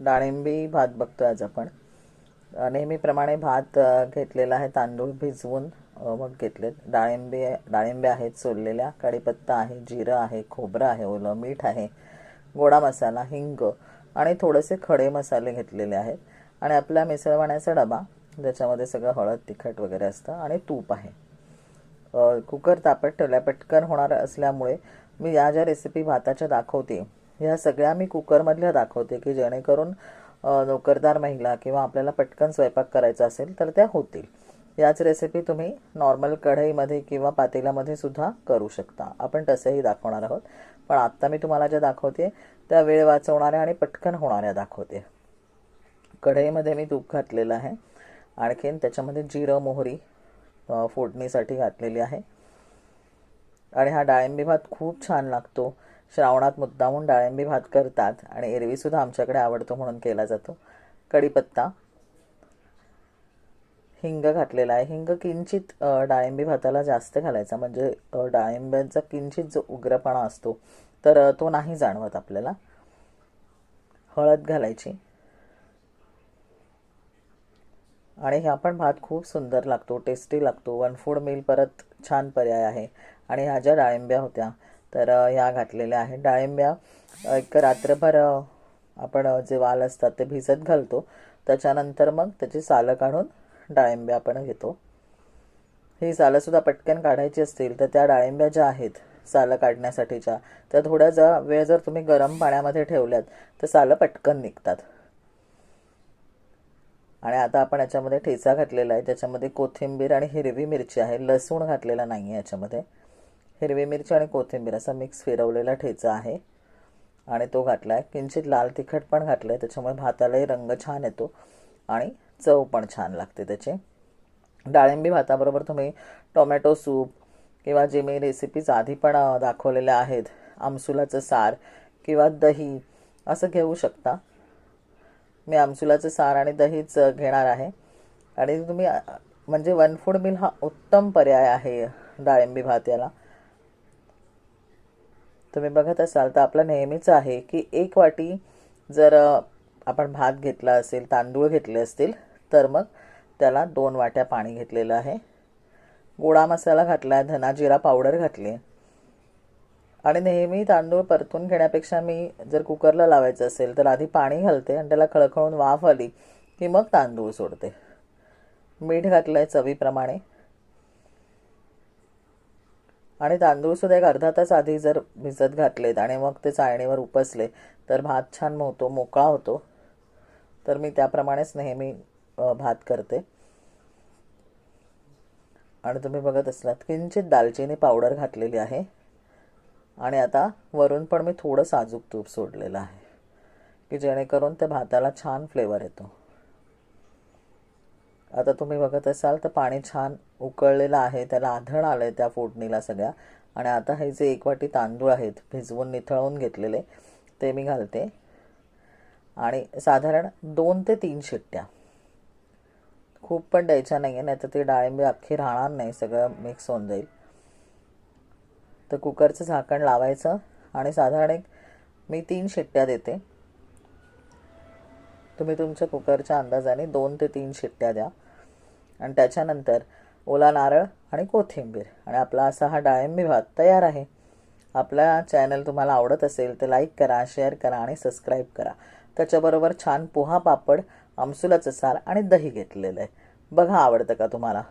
डाळिंबी भात बघतो आज आपण. नेहमीप्रमाणे भात घेतलेला आहे तांदूळ भिजवून मग घेतलेत. डाळिंबी डाळिंबे आहेत सोललेल्या कढीपत्ता आहे जिरं आहे खोबरं आहे ओलं मीठ आहे गोडा मसाला हिंग आणि थोडेसे खडे मसाले घेतलेले आहेत. आणि आपला मिसळवाण्याचा डबा ज्याच्यामध्ये सगळं हळद तिखट वगैरे असतं आणि तूप आहे. कुकर तापत ठेवल्या पटकन होणार असल्यामुळे मी या ज्या रेसिपी भाताच्या दाखवते ह्या सगळ्या मी कुकरमधल्या दाखवते की जेणेकरून नोकरदार महिला किंवा आपल्याला पटकन स्वयंपाक करायचा असेल तर त्या होतील. याच रेसिपी तुम्ही नॉर्मल कढईमध्ये किंवा पातेल्यामध्ये सुद्धा करू शकता. आपण तसेही दाखवणार आहोत. पण आत्ता मी तुम्हाला ज्या दाखवते त्या वेळ वाचवणाऱ्या आणि पटकन होणाऱ्या दाखवते. कढईमध्ये मी तूप घातलेलं आहे. आणखीन त्याच्यामध्ये जिरं मोहरी फोडणीसाठी घातलेली आहे. आणि हा डाळिंबी भात खूप छान लागतो. श्रावणात मुद्दामून डाळिंबी भात करतात आणि एरवीसुद्धा आमच्याकडे आवडतो म्हणून केला जातो. कढीपत्ता. हिंग घातलेला आहे. हिंग किंचित डाळिंबी भाताला जास्त घालायचा. म्हणजे डाळिंब्यांचा किंचित जो उग्रपणा असतो तर तो नाही जाणवत आपल्याला. हळद घालायची. आणि ह्या पण भात खूप सुंदर लागतो टेस्टी लागतो. वन फूड मिल परत छान पर्याय आहे. आणि ह्या ज्या डाळिंब्या होत्या तर ह्या घातलेल्या आहेत. डाळिंब्या एक रात्रभर आपण जे वाल असतात ते भिजत घालतो. त्याच्यानंतर मग त्याची सालं काढून डाळिंब्या आपण घेतो. ही सालंसुद्धा पटकन काढायची असतील तर त्या डाळिंब्या ज्या आहेत सालं काढण्यासाठीच्या त्या थोड्या जर वेळ जर तुम्ही गरम पाण्यामध्ये ठेवल्यात तर सालं पटकन निघतात. आणि आता आपण याच्यामध्ये ठेचा घातलेला आहे. त्याच्यामध्ये कोथिंबीर आणि हिरवी मिरची आहे. लसूण घातलेला नाही आहे याच्यामध्ये. हिरवी मिरची आणि कोथिंबीर असा मिक्स फिरवलेला ठेचा आहे. आणि तो घातला आहे किंचित लाल तिखट पण घातलं आहे त्याच्यामुळे भातालाही रंग छान येतो. आणि चव पण छान लागते त्याची. डाळिंबी भाताबरोबर तुम्ही टोमॅटो सूप किंवा जे मी रेसिपीज आधी पण दाखवलेल्या आहेत आमसुलाचं सार किंवा दही असं घेऊ शकता. मी आमसुलाचं सार आणि दहीच घेणार आहे. आणि तुम्ही म्हणजे वन फूड मिल हा उत्तम पर्याय आहे डाळिंबी भात याला. तुम्ही बघत असाल तर आपलं नेहमीच आहे की एक वाटी जर आपण भात घेतला असेल तांदूळ घेतले असतील तर मग त्याला दोन वाट्या पाणी घेतलेलं आहे. गोडा मसाला घातला आहे धना जिरा पावडर घातली. आहे आणि नेहमी तांदूळ परतून घेण्यापेक्षा मी जर कुकरला लावायचं असेल तर आधी पाणी घालते आणि त्याला खळखळून वाफ आली की मग तांदूळ सोडते. मीठ घातलं आहे चवीप्रमाणे. आणि तांदूळसुद्धा एक अर्धा तास आधी जर भिजत घातलेत आणि मग ते चाळणीवर उपसले तर भात छान होतो मोकळा होतो. तर मी त्याप्रमाणेच नेहमी भात करते. आणि तुम्ही बघत असलात किंचित दालचिनी पावडर घातलेली आहे. आणि आता वरून पण मी थोडं साजूक तूप सोडलेलं आहे की जेणेकरून त्या भाताला छान फ्लेवर येतो. आता तुम्ही बघत असाल तर पाणी छान उकळलेलं आहे त्याला आधण आलं आहे त्या फोडणीला सगळ्या. आणि आता हे जे एक वाटी तांदूळ आहेत भिजवून निथळवून घेतलेले ते मी घालते. आणि साधारण दोन ते तीन शिट्ट्या. खूप पण द्यायच्या नाही आहे नाही तर ती डाळिंबी अख्खी राहणार नाही सगळं मिक्स होऊन जाईल. तर कुकरचं झाकण लावायचं आणि साधारण एक मी तीन शिट्ट्या देते. तुम्ही तुमच्या कुकरच्या अंदाजाने दोन ते तीन शिट्ट्या द्या. आणि त्याच्यानंतर ओला नारळ आणि कोथिंबीर. आणि आपला असा हा डाळिंबी भात तयार आहे. आपला चॅनल तुम्हाला आवडत असेल तर लाईक करा शेअर करा आणि सबस्क्राईब करा. त्याच्याबरोबर छान पोहा पापड आमसुलाचं सार आणि दही घेतलेलं आहे. बघा आवडतं का तुम्हाला?